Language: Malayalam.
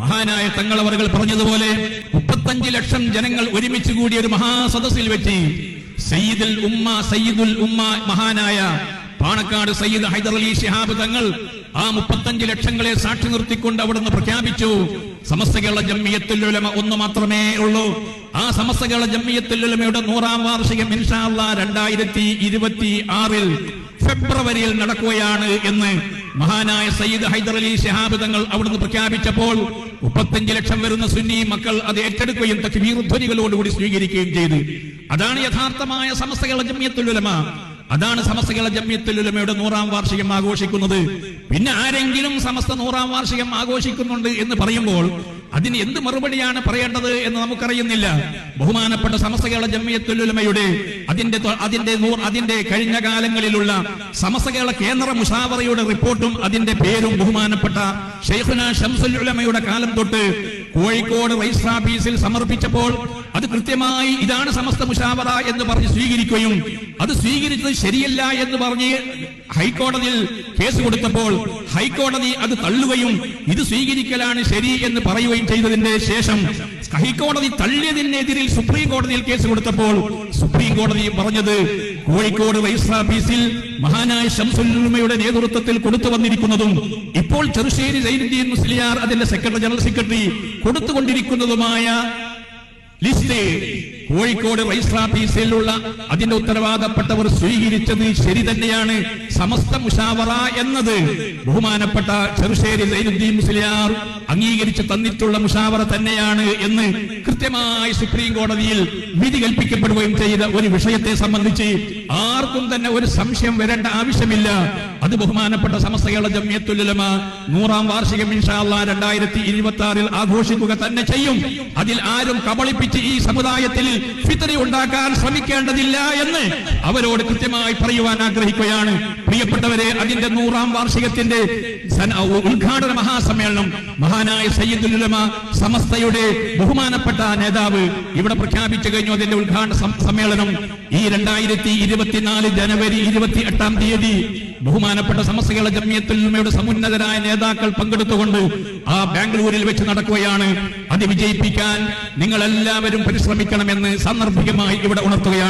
മഹാനായ തങ്ങളവറുകൾ പറഞ്ഞതുപോലെ മുപ്പത്തഞ്ച് ലക്ഷം ജനങ്ങൾ ഒരുമിച്ച് കൂടിയ ഒരു മഹാസദസ്സിൽ വെച്ച് സയ്യിദുൽ ഉമ്മ സയ്യിദുൽ ഉമ്മ മഹാനായ പാണക്കാട് സയ്യിദ് ഹൈദർ അലി ഷിഹാബ് തങ്ങൾ ആ മുപ്പത്തഞ്ച് ലക്ഷങ്ങളെ സാക്ഷി നിർത്തിക്കൊണ്ട് അവിടുന്ന് പ്രഖ്യാപിച്ചു. സമസ്ത കേരള ഒന്ന് മാത്രമേ ഉള്ളൂ. ആ സമസ്ത കേരള നൂറാം വാർഷികം ഇൻഷാല്ല രണ്ടായിരത്തി ഇരുപത്തി ആറിൽ ഫെബ്രുവരിയിൽ നടക്കുകയാണ് എന്ന് മഹാനായ സയ്യിദ് ഹൈദർ അലി ഷഹാബ് തങ്ങൾ അവിടുന്ന് പ്രഖ്യാപിച്ചപ്പോൾ മുപ്പത്തഞ്ച് ലക്ഷം വരുന്ന സുന്നി മക്കൾ അത് ഏറ്റെടുക്കുകയും തക്വീർധ്വനികളോടുകൂടി സ്വീകരിക്കുകയും ചെയ്തു. അതാണ് യഥാർത്ഥമായ സമസ്തകള ജമ്യത്തുലമ അതാണ് സമസ്തകള ജമ്യത്തുലമയുടെ നൂറാം വാർഷികം ആഘോഷിക്കുന്നത്. പിന്നെ ആരെങ്കിലും സമസ്ത നൂറാം വാർഷികം ആഘോഷിക്കുന്നുണ്ട് എന്ന് പറയുമ്പോൾ അതിന് എന്ത് മറുപടിയാണ് പറയേണ്ടത് എന്ന് നമുക്കറിയുന്നില്ല. ബഹുമാനപ്പെട്ട സമസ്തകേള ഉലമയുടെ അതിന്റെ അതിന്റെ അതിന്റെ കഴിഞ്ഞ കാലങ്ങളിലുള്ള സമസ്തകേള കേന്ദ്ര മുഷാവറയുടെ റിപ്പോർട്ടും അതിന്റെ പേരും ബഹുമാനപ്പെട്ട ഷെയ്ഖുന ഷംസുൽ ഉലമയുടെ കാലം തൊട്ട് കോഴിക്കോട് രജിസ്റ്റർ ഓഫീസിൽ സമർപ്പിച്ചപ്പോൾ അത് കൃത്യമായി ഇതാണ് സമസ്ത മുഷാവറ എന്ന് പറഞ്ഞ് സ്വീകരിക്കുകയും അത് സ്വീകരിച്ചത് ശരിയല്ല എന്ന് പറഞ്ഞ് ഹൈക്കോടതിയിൽ കേസ് കൊടുത്തപ്പോൾ ഹൈക്കോടതി അത് തള്ളുകയും ഇത് സ്വീകരിക്കലാണ് ശരി എന്ന് പറയുകയും ചെയ്തതിന്റെ ശേഷം ഹൈക്കോടതി തള്ളിയതിനെതിരിൽ സുപ്രീം കോടതിയിൽ കേസ് കൊടുത്തപ്പോൾ സുപ്രീം കോടതി പറഞ്ഞത് കോഴിക്കോട് രജിസ്റ്റർ ഓഫീസിൽ മഹാനായ ഷംസുല്ലുമയുടെ നേതൃത്വത്തിൽ കൊടുത്തു വന്നിരിക്കുന്നതും ഇപ്പോൾ ചെറുശ്ശേരി സൈനുദ്ദീൻ മുസ്ലിയാർ അതിന്റെ സെക്രട്ടറി ജനറൽ സെക്രട്ടറി കൊടുത്തുകൊണ്ടിരിക്കുന്നതുമായ ലിസ്റ്റ് കോഴിക്കോട് രജിസ്റ്റർ ഓഫീസിലുള്ള അതിന്റെ ഉത്തരവാദപ്പെട്ടവർ സ്വീകരിച്ചത് ശരി തന്നെയാണ്. സമസ്ത മുഷാവറ എന്നത് ബഹുമാനപ്പെട്ട ചെറുശ്ശേരി സൈനുദ്ദീൻ മുസ്ലിയാർ അംഗീകരിച്ച് തന്നിട്ടുള്ള മുഷാവറ തന്നെയാണ് എന്ന് കൃത്യമായി സുപ്രീം കോടതിയിൽ വിധി കൽപ്പിക്കപ്പെടുകയും ചെയ്ത ഒരു വിഷയത്തെ സംബന്ധിച്ച് ആർക്കും തന്നെ ഒരു സംശയം വരേണ്ട ആവശ്യമില്ല. അത് ബഹുമാനപ്പെട്ട സമസ്തകളുടെ കേരള ജമ്മിയത്തുലമ നൂറാം വാർഷികം ഇൻഷാല്ല രണ്ടായിരത്തി ഇരുപത്തി ആറിൽ ആഘോഷിക്കുക തന്നെ ചെയ്യും. അതിൽ ആരും കബളിപ്പിച്ച് ഈ സമുദായത്തിൽ ഫിത്തറി ഉണ്ടാക്കാൻ ശ്രമിക്കേണ്ടതില്ല എന്ന് അവരോട് കൃത്യമായി പറയുവാൻ ആഗ്രഹിക്കുകയാണ്. പ്രിയപ്പെട്ടവരെ അതിന്റെ നൂറാം വാർഷികത്തിന്റെ ഉദ്ഘാടന മഹാസമ്മേളനം മഹാനായ സയ്യിദുല്ലമ സമസ്തയുടെ ബഹുമാനപ്പെട്ട നേതാവ് ഇവിടെ പ്രഖ്യാപിച്ചു കഴിഞ്ഞു. അതിന്റെ ഉദ്ഘാടന സമ്മേളനം ഈ രണ്ടായിരത്തി ഇരുപത്തിനാല് ജനുവരി ഇരുപത്തി എട്ടാം തീയതി ബഹുമാനപ്പെട്ട സമസ്തകള ജമ്മിയത്തുൽമയുടെ സമുന്നതരായ നേതാക്കൾ പങ്കെടുത്തുകൊണ്ട് ആ ബാംഗ്ലൂരിൽ വെച്ച് നടക്കുകയാണ്. അത് വിജയിപ്പിക്കാൻ നിങ്ങൾ എല്ലാവരും പരിശ്രമിക്കണമെന്ന് സാന്ദർഭികമായി ഇവിടെ ഉണർത്തുകയാണ്.